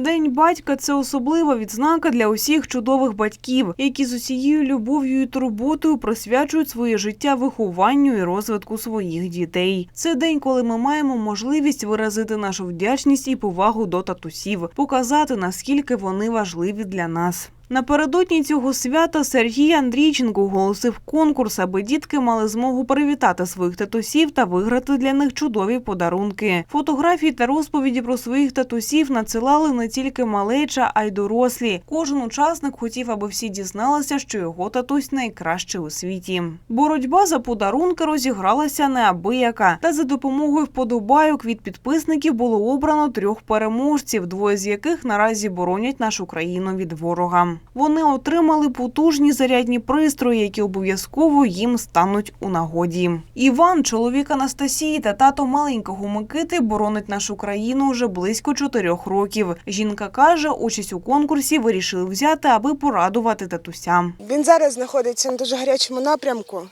День батька це особлива відзнака для усіх чудових батьків, які з усією любов'ю і турботою присвячують своє життя вихованню і розвитку своїх дітей. Це день, коли ми маємо можливість виразити нашу вдячність і повагу до татусів, показати наскільки вони важливі для нас. Напередодні цього свята Сергій Андрійченко оголосив конкурс, аби дітки мали змогу привітати своїх татусів та виграти для них чудові подарунки. Фотографії та розповіді про своїх татусів надсилали не тільки малеча, а й дорослі. Кожен учасник хотів, аби всі дізналися, що його татусь найкращий у світі. Боротьба за подарунки розігралася неабияка, та за допомогою вподобайок від підписників було обрано трьох переможців, двоє з яких наразі боронять нашу країну від ворога. Вони отримали потужні зарядні пристрої, які обов'язково їм стануть у нагоді. Іван, чоловік Анастасії та тато маленького Микити, боронить нашу країну вже близько чотирьох років. Жінка каже, участь у конкурсі вирішили взяти, аби порадувати татуся. Він зараз знаходиться на дуже гарячому напрямку.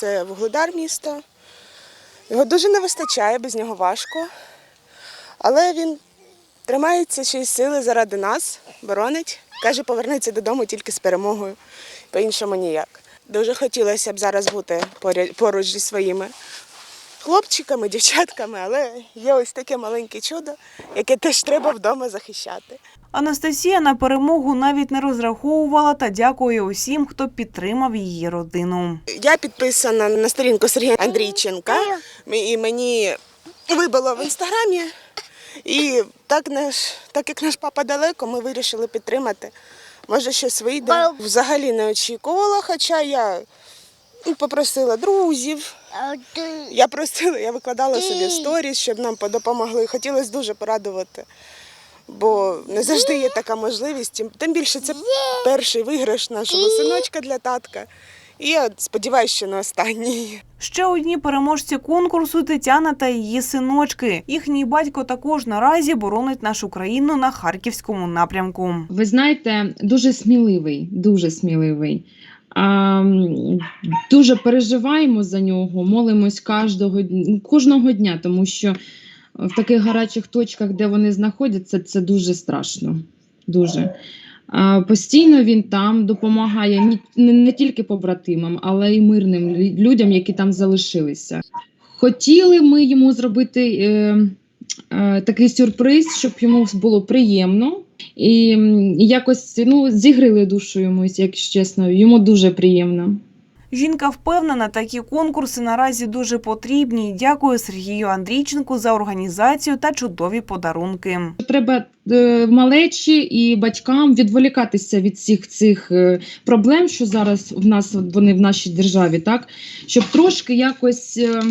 Це вугледар міста. Його дуже не вистачає, без нього важко. Але він тримається ще й сили заради нас, боронить. Каже, повернеться додому тільки з перемогою, по-іншому ніяк. Дуже хотілося б зараз бути поряд- поруч зі своїми хлопчиками, дівчатками, але є ось таке маленьке чудо, яке теж треба вдома захищати. Анастасія на перемогу навіть не розраховувала та дякує усім, хто підтримав її родину. Я підписана на сторінку Сергія Андрійченка, і мені вибило в інстаграмі. І так наш, так як наш папа далеко, ми вирішили підтримати. Може, щось вийде. Взагалі не очікувала, хоча я ну, попросила друзів. Я просила, я викладала собі сторіс, щоб нам допомогли. Хотілося дуже порадувати. Бо не завжди є така можливість. Тим- Тим більше це перший виграш нашого синочка для татка. І я сподіваюся, що не останній. Ще одні переможці конкурсу Тетяна та її синочки. Їхній батько також наразі боронить нашу країну на харківському напрямку. Ви знаєте, дуже сміливий, дуже сміливий. А, дуже переживаємо за нього, молимось кожного, дн- кожного дня, тому що в таких гарячих точках, де вони знаходяться, це дуже страшно. Дуже. Постійно він там допомагає не, тільки побратимам, але й мирним людям, які там залишилися. Хотіли ми йому зробити е, е, такий сюрприз, щоб йому було приємно. І якось ну, зігрили душу йому, якщо чесно, йому дуже приємно. Жінка впевнена, такі конкурси наразі дуже потрібні. і Дякує Сергію Андрійченку за організацію та чудові подарунки. Треба е, малечі і батькам відволікатися від всіх цих е, проблем, що зараз в нас вони в нашій державі, так щоб трошки якось. е,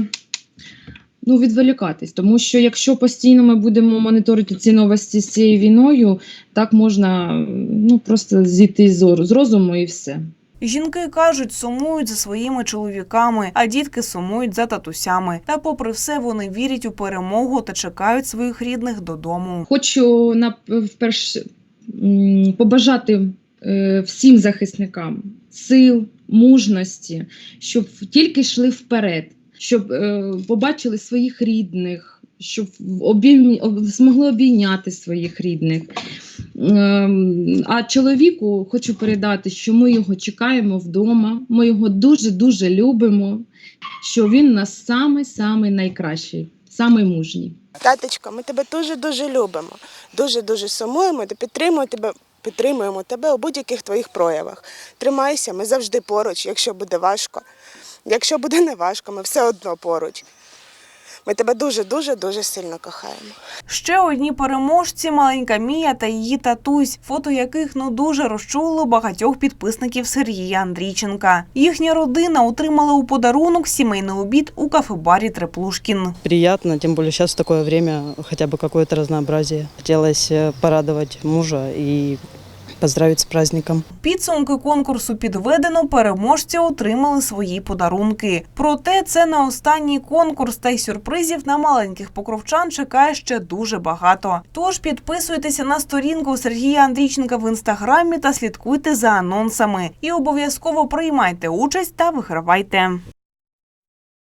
Ну, відволікатись, тому що якщо постійно ми будемо моніторити ці новості з цією війною, так можна ну просто зійти з розуму і все. Жінки кажуть, сумують за своїми чоловіками, а дітки сумують за татусями. Та, попри все, вони вірять у перемогу та чекають своїх рідних додому. Хочу на вперше побажати е, всім захисникам сил, мужності, щоб тільки йшли вперед, щоб е, побачили своїх рідних, щоб обійм... об- змогли обійняти своїх рідних. Ем, А чоловіку хочу передати, що ми його чекаємо вдома, ми його дуже-дуже любимо, що він нас самий-самий найкращий, самий мужній. Таточко, ми тебе дуже-дуже любимо, дуже-дуже сумуємо та підтримуємо тебе. Підтримуємо тебе у будь-яких твоїх проявах. Тримайся, ми завжди поруч, якщо буде важко. Якщо буде не важко, ми все одно поруч. Ми тебе дуже-дуже дуже сильно кохаємо. Ще одні переможці маленька Мія та її татусь, фото яких ну дуже розчулило багатьох підписників Сергія Андрійченка. Їхня родина отримала у подарунок сімейний обід у кафе-барі Треплушкін. приятно, тем более сейчас в такое время хотя бы какое-то разнообразие. Хотелось э, порадовать мужа и поздравить с праздником. Підсумки конкурсу підведено, переможці отримали свої подарунки. Проте це не останній конкурс, та й сюрпризів на маленьких покровчан чекає ще дуже багато. Тож підписуйтеся на сторінку Сергія Андрійченка в інстаграмі та слідкуйте за анонсами. І обов'язково приймайте участь та вигравайте.